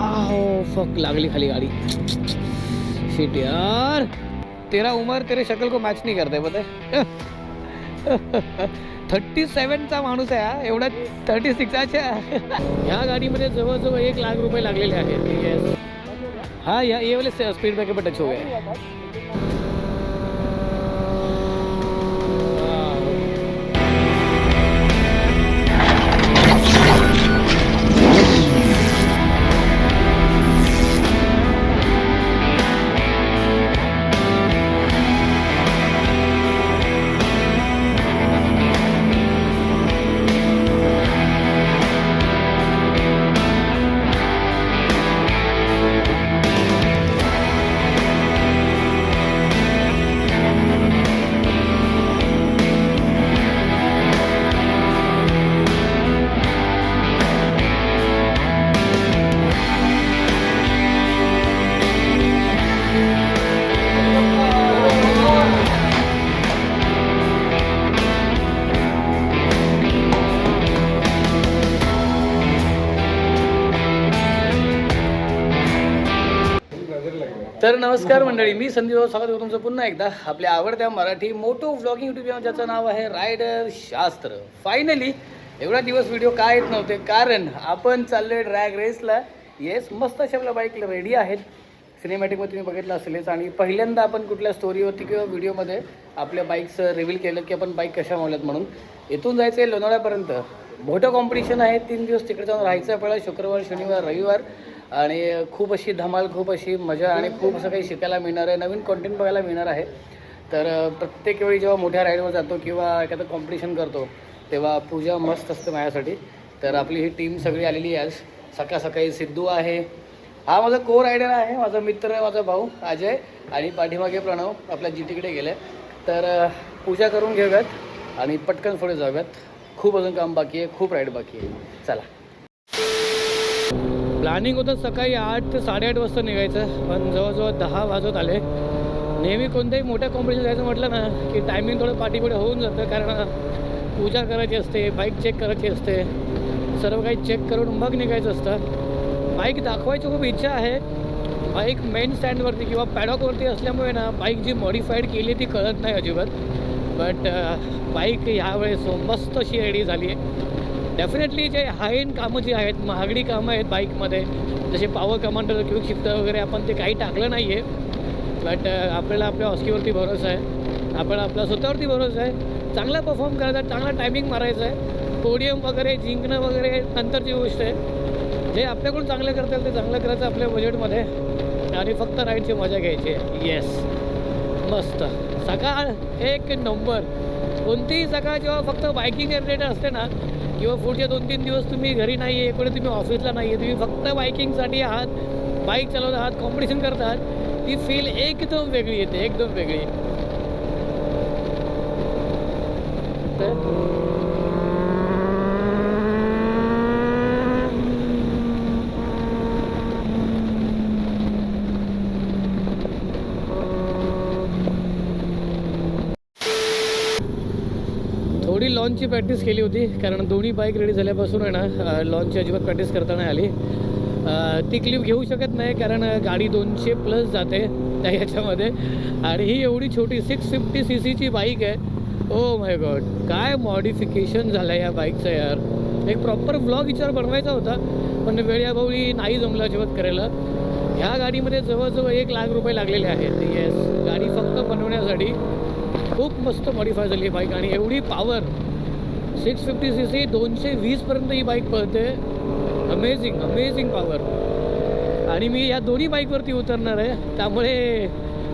आहो फक लागली खाली गाडी. शिट यार. तेरा उमर तेरे शक्ल को मॅच नाही करते पता थर्टी सेवनचा माणूस आहे हा. एवढा थर्टी सिक्साच्या ह्या गाडीमध्ये जवळजवळ एक लाख रुपये लागलेले आहेत. हा या ये वाले स्पीड ब्रेकर पर टच हो तर नमस्कार मंडळी मी संदीप स्वागत करतो तुमचं पुन्हा एकदा. आपल्या आवडत्या Marathi moto vlogging YouTube channel ज्याचं नाव आहे रायडर शास्त्र. फायनली एवढा दिवस व्हिडिओ का येत नव्हते? कारण आपण चाललोय ड्रॅग रेसला येस मस्त अशा आपल्या बाईकला रेडी आहेत. सिनेमॅटिकमध्ये तुम्ही बघितलं असेलच. आणि पहिल्यांदा आपण कुठल्या स्टोरीवरती किंवा व्हिडिओमध्ये आपल्या बाईकचं रिव्हील केलं की आपण बाईक कशा मावल्यात म्हणून. इथून जायचं आहे लोणावळ्यापर्यंत. मोठं कॉम्पिटिशन आहे. तीन दिवस तिकडे जाऊन राहायचं आपल्याला शुक्रवार शनिवार रविवार. आणि खूप अशी धमाल खूप अशी मजा आणि खूप असं काही शिकायला मिळणार आहे. नवीन कॉन्टेंट बघायला मिळणार आहे. तर प्रत्येक वेळी जेव्हा मोठ्या राईडवर जातो किंवा एखादं कॉम्पिटिशन करतो तेव्हा पूजा मस्त असते माझ्यासाठी. तर आपली ही टीम सगळी आलेली आहे आज. सकाळ सकाळी सिद्धू आहे. हा माझा को रायडर आहे माझा मित्र आहे माझा भाऊ अजय आणि पाठीमागे प्रणव आपल्या जी टीकडे गेले. तर पूजा करून घेऊयात आणि पटकन पुढे जाऊयात. खूप अजून काम बाकी आहे खूप राईड बाकी आहे. चला. प्लॅनिंग होतं सकाळी आठ ते साडेआठ वाजता निघायचं पण जवळजवळ दहा वाजत आले. नेहमी कोणत्याही मोठ्या कॉम्पिटिशन जायचं म्हटलं ना की टायमिंग थोडं पाठीपुढे होऊन जातं कारण पूजा करायची असते बाईक चेक करायची असते सर्व काही चेक करून मग निघायचं असतं. बाईक दाखवायची खूप इच्छा आहे. बाईक मेन स्टँडवरती किंवा पॅडॉकवरती असल्यामुळे ना बाईक जी मॉडिफाईड केली ती कळत नाही अजिबात. बट बाईक ह्यावेळेस मस्त अशी रेडी झाली आहे. डेफिनेटली जे हाय एंड कामं जी आहेत महागडी कामं आहेत बाईकमध्ये जसे पॉवर कमांडर क्विक शिफ्टर वगैरे आपण ते काही टाकलं नाही आहे बट आपल्याला आपल्या हॉस्कीवरती भरोसा आहे. आपण आपल्या स्वतःवरती भरोसा आहे. चांगला परफॉर्म करायचा चांगला टायमिंग मारायचा आहे. पोडियम वगैरे जिंकणं वगैरे नंतरची गोष्ट आहे. जे आपल्याकडून चांगलं करता येईल ते चांगलं करायचं आपल्या बजेटमध्ये आणि फक्त राईडची मजा घ्यायची आहे. येस मस्त. सकाळ एक नंबर. कोणतीही सकाळ जेव्हा फक्त बायकिंग रिलेटेड असते ना किंवा पुढचे दोन तीन दिवस तुम्ही घरी नाही आहे इकडे तुम्ही ऑफिसला नाही आहे तुम्ही फक्त बायकिंगसाठी आहात बाईक चालवत आहात कॉम्पिटिशन करत आहात ती फील एकदम वेगळी येते एकदम वेगळी तर लॉनची प्रॅक्टिस केली होती. कारण दोन्ही बाईक रेडी झाल्यापासून आहे ना लॉनची अजिबात प्रॅक्टिस करता नाही आली. ती क्लिप घेऊ शकत नाही कारण गाडी दोनशे प्लस जाते त्या ह्याच्यामध्ये आणि ही एवढी छोटी सिक्स फिफ्टी सी सीची बाईक आहे. ओ माय गॉड काय मॉडिफिकेशन झालं आहे या बाईकचं यार. एक प्रॉपर ब्लॉग विचार बनवायचा होता पण वेळाभावी नाही जमलं अजिबात करायला. ह्या गाडीमध्ये जवळजवळ एक लाख रुपये लागलेले आहेत. येस गाडी फक्त बनवण्यासाठी खूप मस्त मॉडिफाय झाली आहे बाईक आणि एवढी power six fifty C C दोनशे वीसपर्यंत ही बाईक पळते. अमेझिंग अमेझिंग पॉवर आणि मी या दोन्ही बाईकवरती उतरणार आहे. त्यामुळे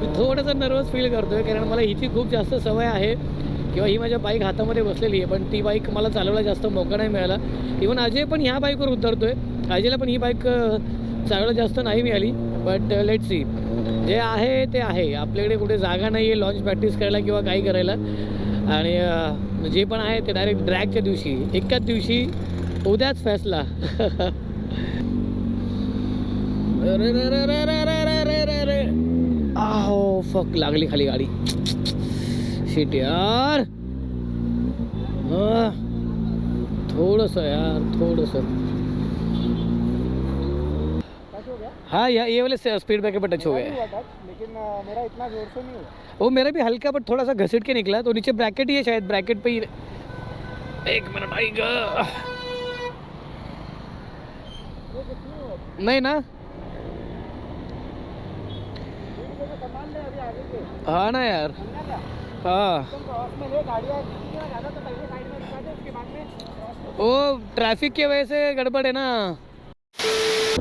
मी थोडंसं नर्वस फील करतो आहे कारण मला हिची खूप जास्त सवय आहे. किंवा ही माझ्या बाईक हातामध्ये बसलेली आहे पण ती बाईक मला चालवायला जास्त मौका नाही मिळाला. इवन अजय पण ह्या बाईकवर उतरतो आहे अजयला पण ही बाईक चालवायला जास्त नाही मिळाली. बट लेट सी जे आहे ते आहे. आपल्याकडे कुठे जागा नाही आहे लॉन्च प्रॅक्टिस करायला किंवा काही करायला. आणि म्हणजे जे पण आहे ते डायरेक्ट ड्रॅगच्या दिवशी एकाच दिवशी उद्याच फॅसला आहो फक लागली खाली गाडी शिट यार थोडस यार थोडस हो गया? हाँ या ये वाले स्पीड ब्रेकर पर टच हो मेरा गया। भी हुआ टच लेकिन अ, मेरा इतना जोर से नहीं हुआ। वो मेरा भी हल्का बट थोड़ा सा घसीट के निकला तो नीचे ब्रैकेट ही है शायद ब्रैकेट पे ही एक मिनट आएगा ये कितनी हुआ नहीं ना। सामान ले अभी आगे के हाँ ना यार। समझा क्या? हाँ। तुम क्रॉस में ले गाड़ियाँ ज़्यादा तो पहले साइड में दिखा दे उसके बाद में क्रॉस में। ओ ट्रॅफिक की वजह से गडबड आहे ना।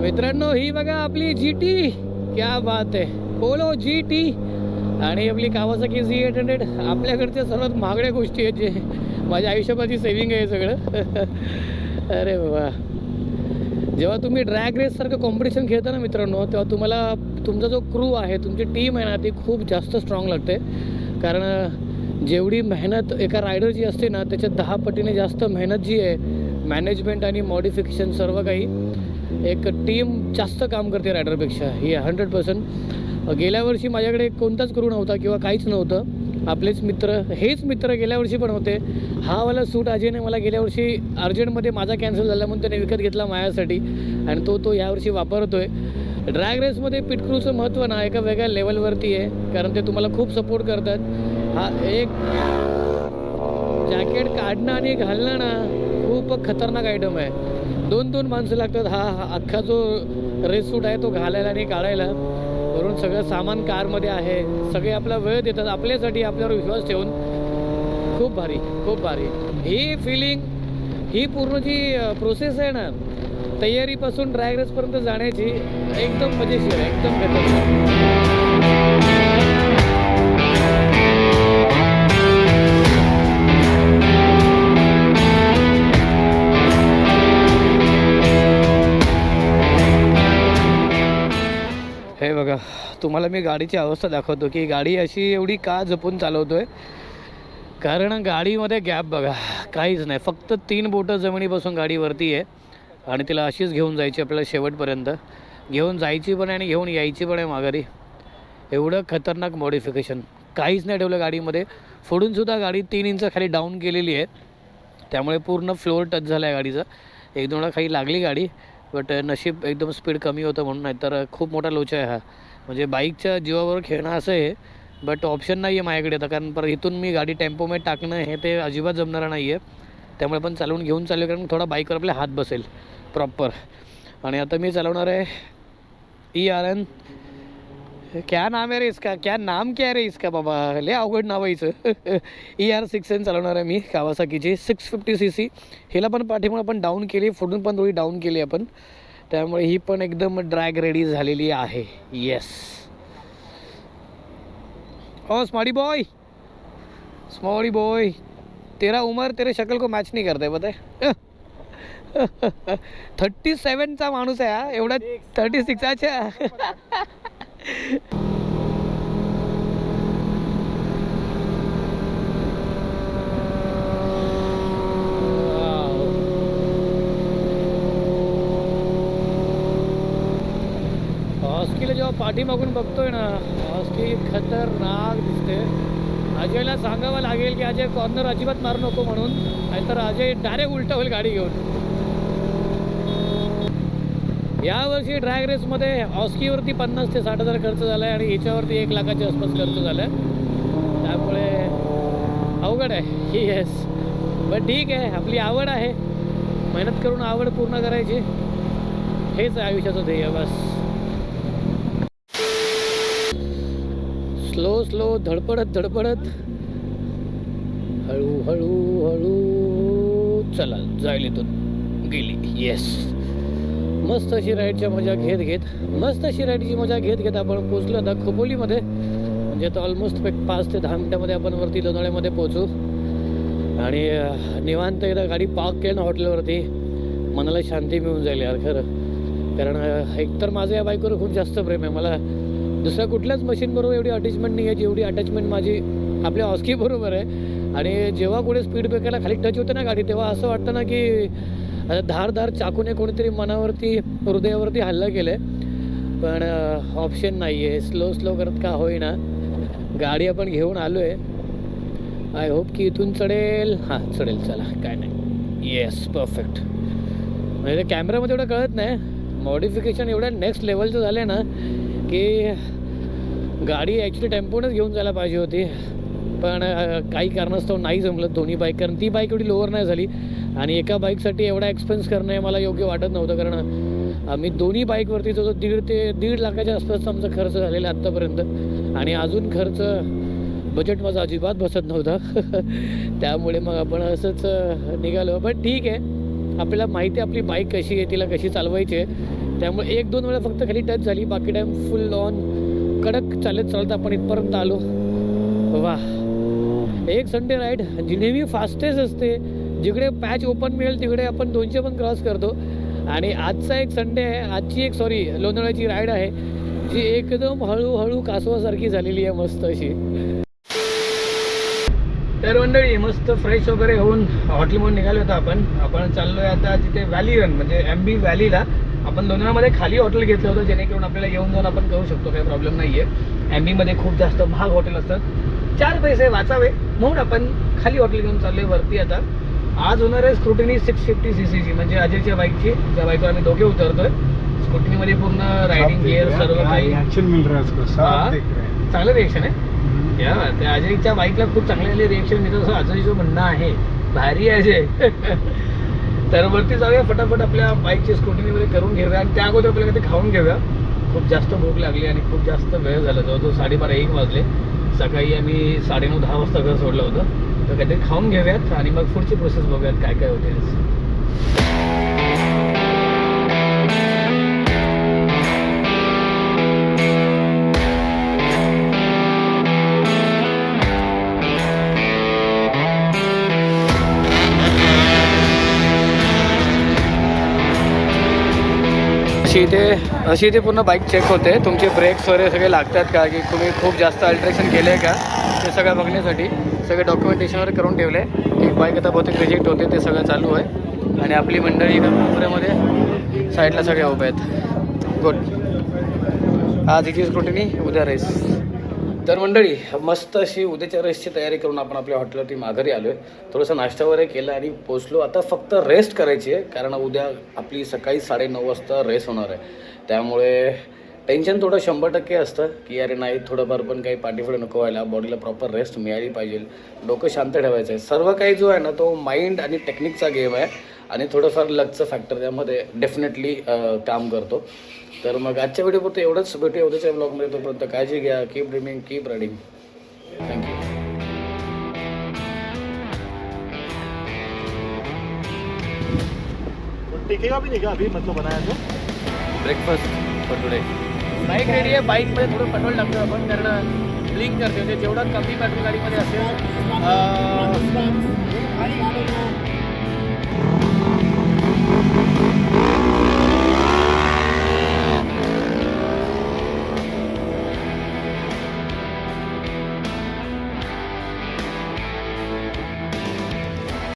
मित्रांनो ही बघा आपली जी टी क्या बात आहे. पोलो जी टी आणि आपली कावासाकी झी एट हंड्रेड आपल्याकडच्या सर्वात महागड्या गोष्टी आहेत जे माझ्या आयुष्यामध्ये सेविंग आहे सगळं. अरे बाबा जेव्हा तुम्ही ड्रॅग रेससारखं कॉम्पिटिशन खेळता ना मित्रांनो तेव्हा तुम्हाला तुमचा जो क्रू आहे तुमची टीम आहे ना ती खूप जास्त स्ट्रॉंग लागते. कारण जेवढी मेहनत एका रायडरची असते ना त्याच्या दहा पटीने जास्त मेहनत जी आहे मॅनेजमेंट आणि मॉडिफिकेशन सर्व काही एक टीम जास्त काम करते रायडरपेक्षा हे हंड्रेड पर्सेंट गेल्या वर्षी माझ्याकडे कोणताच क्रू नव्हता किंवा काहीच नव्हतं. आपलेच मित्र हेच मित्र गेल्या वर्षी पण होते. हा वाला सूट अजयने मला गेल्या वर्षी अर्जंटमध्ये माझा कॅन्सल झाला म्हणून त्याने विकत घेतला माझ्यासाठी. आणि तो तो यावर्षी आहे ड्रॅग रेसमध्ये पिटक्रूचं महत्त्व ना एका वेगळ्या लेवलवरती आहे. कारण ते तुम्हाला खूप सपोर्ट करतात. हा एक जॅकेट काढणं आणि घालणं ना खूप खतरनाक आयटम आहे. दोन दोन माणसं लागतात. हा अख्खा जो रेस सूट आहे तो घालायला आणि काढायला. वरून सगळं सामान कारमध्ये आहे. सगळे आपला वेळ देतात. आपल्यासाठी आपल्यावर विश्वास ठेवून खूप भारी खूप भारी. ही फिलिंग ही पूर्ण जी प्रोसेस आहे ना तयारीपासून ड्राय रेसपर्यंत जाण्याची एकदम मजेशीर आहे. एकदम खतरनाक तुम्हाला मी गाडीची अवस्था दाखवतो की गाडी अशी एवढी का जपून चालवतोय? कारण गाडीमध्ये गॅप बघा काहीच नाही. फक्त तीन बोटं जमिनीपासून गाडीवरती आहे आणि तिला अशीच घेऊन जायची आपल्याला शेवटपर्यंत. घेऊन जायची पण आहे आणि घेऊन यायची पण आहे माघारी. एवढं खतरनाक मॉडिफिकेशन काहीच नाही ठेवलं गाडीमध्ये. फोडूनसुद्धा गाडी तीन इंच खाली डाऊन केलेली आहे. त्यामुळे पूर्ण फ्लोअर टच झाला आहे गाडीचा. एक दोनदा खाली लागली गाडी. बट नशीब एकदम स्पीड कमी होतं म्हणून नाही तर खूप मोठा लोचा आहे हा. म्हणजे बाईकच्या जीवावर खेळणं असं आहे बट ऑप्शन नाही आहे माझ्याकडे आता. कारण परत इथून मी गाडी टेम्पोमध्ये टाकणं हे ते अजिबात जमणारं नाही आहे. त्यामुळे पण चालवून घेऊन चालू कारण थोडा बाईकवर आपले हात बसेल प्रॉपर आणि आता मी चालवणार आहे ई आर एन क्या नाम आहे रे इसका? क्या नाम क्या रे इसका बाबा? लय अवघड नाव आहे ई आर सिक्स एन चालवणार आहे मी. कावासाकीची सिक्स फिफ्टी सी सी हिला पण पाठीमुळे आपण डाऊन केली. फोडून पण थोडी डाऊन केली आपण. त्यामुळे ही पण एकदम ड्रॅग रेडी झालेली आहे. येस ओ स्मॉडी बॉय स्मॉडी बॉय तेरा उमर तेरे शक्ल को मॅच नाही करते पता थर्टी सेवनचा माणूस आहे हा. एवढा थर्टी सिक्साच्या हॉस्कीला जेव्हा पाठीमागून बघतोय ना हॉस्की खतरनाक दिसते. अजयला सांगावं लागेल की अजय कॉर्नर अजिबात मारू नको म्हणून. नाहीतर अजय डायरेक्ट उलटा होईल गाडी घेऊन. यावर्षी ड्रॅग रेसमध्ये ऑस्कीवरती पन्नास ते साठ हजार खर्च झाला आहे आणि याच्यावरती एक लाखाच्या आसपास खर्च झाला आहे त्यामुळे अवघड आहे. येस बट ठीक आहे. आपली आवड आहे. मेहनत करून आवड पूर्ण करायची. हेच आहे आयुष्याचं ध्येय बस. स्लो स्लो धडपडत धडपडत. हळू हळू हळू चला जाईल इथून गेली. येस मस्त अशी राईडच्या मजा घेत घेत मस्त अशी राईडची मजा घेत घेत आपण पोचलो आता खोपोलीमध्ये. म्हणजे आता ऑलमोस्ट पाच ते दहा मिनटामध्ये आपण वरती लोणाळ्यामध्ये पोचू आणि निवांत एकदा गाडी पार्क केलं ना हॉटेलवरती मनाला शांती मिळून जाईल यार खरं. कारण एकतर माझं या बाईकवर खूप जास्त प्रेम आहे. मला दुसऱ्या कुठल्याच मशीनबरोबर एवढी अटॅचमेंट नाही आहे जेवढी अटॅचमेंट माझी आपल्या ऑस्की बरोबर आहे. आणि जेव्हा कुठे स्पीड ब्रेकरला खाली टच होते ना गाडी तेव्हा असं वाटतं ना की आता धार धार चाकूने कोणीतरी मनावरती हृदयावरती हल्ला केलं आहे पण ऑप्शन नाही आहे स्लो स्लो करत का होईना. गाडी आपण घेऊन आलो आहे आय होप की इथून चढेल. हां चढेल. चला काय नाही. येस परफेक्ट म्हणजे कॅमेरामध्ये एवढं कळत नाही. मॉडिफिकेशन एवढं नेक्स्ट लेवलचं झालं आहे ना की गाडी ॲक्च्युली टेम्पोनच घेऊन जायला पाहिजे होती. पण काही कारणास्तव नाही जमलं. दोन्ही बाईक कारण ती बाईक एवढी लोअर नाही झाली. आणि एका बाईकसाठी एवढा एक्सपेन्स करणं हे मला योग्य वाटत नव्हतं. कारण आम्ही दोन्ही बाईकवरती जो दीड ते दीड लाखाच्या आसपासचा आमचा खर्च झालेला आत्तापर्यंत. आणि अजून खर्च बजेट माझा अजिबात बसत नव्हता. त्यामुळे मग आपण असंच निघालो. पण ठीक आहे. आपल्याला माहिती आहे आपली बाईक कशी आहे तिला कशी चालवायची आहे. त्यामुळे एक दोन वेळा फक्त खाली टच झाली. बाकी टाईम फुल ऑन कडक चालत चालत आपण इथपर्यंत आलो. वा एक संडे राईड जी नेहमी फास्टेस्ट असते. जिकडे पॅच ओपन मिळेल तिकडे आपण दोनशे पण क्रॉस करतो. आणि आजचा एक संडे आहे. आजची एक सॉरी लोणावळ्याची राईड आहे जी एकदम हळूहळू कासवासारखी झालेली आहे मस्त अशी. तर मंडळी मस्त फ्रेश वगैरे होऊन हॉटेलमधून निघालो होतो आपण. आपण चाललोय आता तिथे व्हॅली रन म्हणजे एम बी व्हॅलीला आपण लोणावळ्यामध्ये खाली हॉटेल घेतलं होतं जेणेकरून आपल्याला येऊन जाऊन आपण करू शकतो काही प्रॉब्लेम नाही आहे एम बीमध्ये खूप जास्त महाग हॉटेल असतात. चार पैसे वाचावे म्हणून आपण खाली हॉटेल घेऊन चाललोय वरती आता. आज होणार आहे स्क्रुटिनी सिक्स फिफ्टी सी सीची म्हणजे अजयच्या बाईकची ज्या बाईकवर आम्ही दोघे उतरतोय. स्क्रुटिनीमध्ये पूर्ण रायडिंग गिअर सर्व काही. चांगलं रिएक्शन आहे. या त्या अजयच्या बाईकला खूप चांगले रिएक्शन मिळतं असं अजयचं म्हणणं आहे भारी आहे अजय तर वरती जाऊया फटाफट आपल्या बाईकची स्कूटी वगैरे करून घेऊया. आणि त्या अगोदर आपल्याला ते खाऊन घेऊया. खूप जास्त भूक लागली आणि खूप जास्त वेळ झाला. जवळजवळ साडेबारा एक वाजले. सकाळी आम्ही साडेनऊ दहा वाजता घर सोडलं होतं. तर काहीतरी खाऊन घेऊयात आणि मग पुढची प्रोसेस बघूयात काय काय होते अशी इथे अशी इथे पूर्ण बाईक चेक होते. तुमचे ब्रेक्स वगैरे सगळे लागतात का? की तुम्ही खूप जास्त अल्ट्रेशन केले आहे का? ते सगळं बघण्यासाठी सगळे डॉक्युमेंटेशनवर करून ठेवले. एक बाईक आता बहुतेक रिजेक्ट होते ते सगळं चालू आहे. आणि आपली मंडळी इथं कोपऱ्यामध्ये साईडला सगळे उभे आहेत. गुड आज इथे स्क्रुटिनी उद्या रेस तर मंडळी मस्त अशी उद्याच्या रेसची तयारी करून आपण आपल्या हॉटेलवरती माघारी आलो आहे थोडंसं नाश्ता वगैरे केला आणि पोचलो आता फक्त रेस्ट करायची आहे कारण उद्या आपली सकाळी साडेनऊ वाजता रेस होणार आहे. त्यामुळे टेन्शन थोडं शंभर टक्के असतं की अरे नाही थोडंफार पण काही पाठीपुढे नको व्हायला. बॉडीला प्रॉपर रेस्ट मिळाली पाहिजे. डोकं शांत ठेवायचं आहे. सर्व काही जो आहे ना तो माइंड आणि टेक्निकचा गेम आहे. आणि थोडंफार लकचं फॅक्टर त्यामध्ये डेफिनेटली काम करतो. तर मग आजच्या व्हिडिओपुरतं एवढंच. भेटूया उद्याच्या ब्लॉगमध्ये तोपर्यंत काळजी घ्या. Keep dreaming keep riding thank you तो टिकेगा भी नहीं क्या अभी मतलब बनाया तो breakfast for today bike ready आहे. बाईकमध्ये थोडं पेट्रोल टाकतो आपण कारण ब्लिंक करते म्हणजे जेवढं कमी पेट्रोल गाडीमध्ये असेल